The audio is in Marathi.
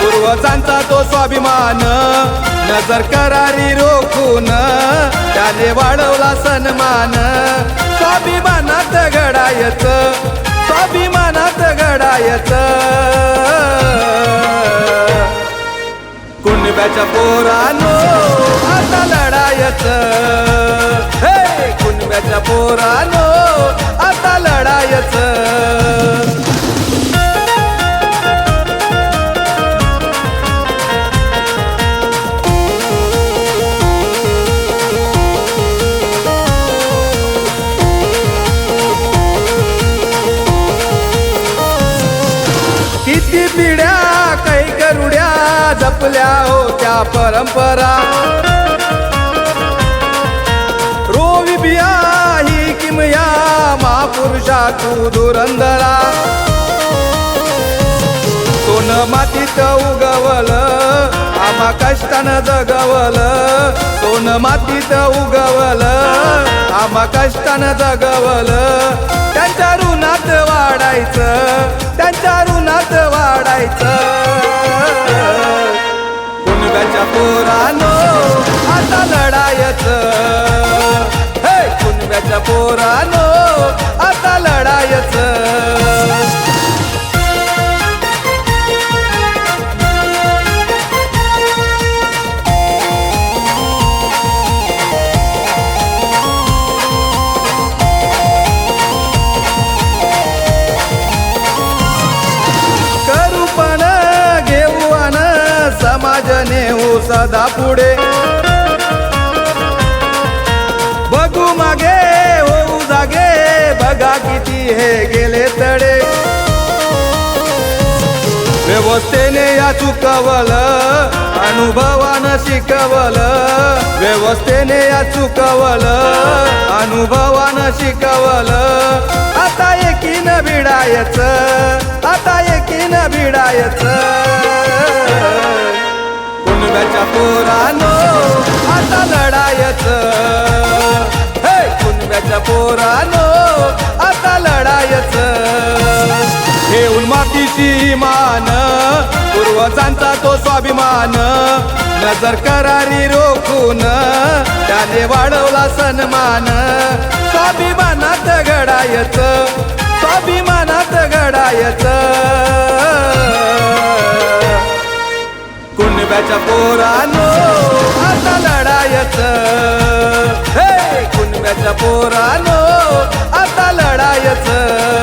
पूर्वजांचा तो स्वाभिमान. नजर करारी रोखून. त्याने वाढवला सन्मान. स्वाभिमानात घडायच. स्वाभिमानात घडायच. कुणब्याच्या पोरानो आता लढायच. हे कुणब्याच्या पोरानो पिढ्या काही करुड्या जपल्या होत्या परंपरा. रोवी बिया ही किमया महापुरुषा तू धुरंदरा सोन मातीत उगवल आम्हा कष्टानं जगवल. सोन मातीत उगवल आम्हा कष्टानं जगवल. त्यांच्या ऋणात वाढायचं त्यांच्या वाढायचं कुणब्याच्या पोरानो आता लढायचं. हे कुणब्याच्या पोरानो सदा पुढे. बघू मागे होऊ जागे बघा किती हे गेले तडे. व्यवस्थेने या चुकवलं अनुभवानं शिकवल. व्यवस्थेने या चुकवल अनुभवानं शिकवल. आता एकीनं भिडायचं आता एकीनं भिडायचं. लढायच. हे कुणब्याच्या पोरानो आता लढायच. घेऊन मातीची मान पूर्वजांचा तो स्वाभिमान. नजर करारी रोखून त्याने वाढवला सन्मान. स्वाभिमानात घडायच स्वाभिमानात घडायच. कुणब्याच्या पोरानो love.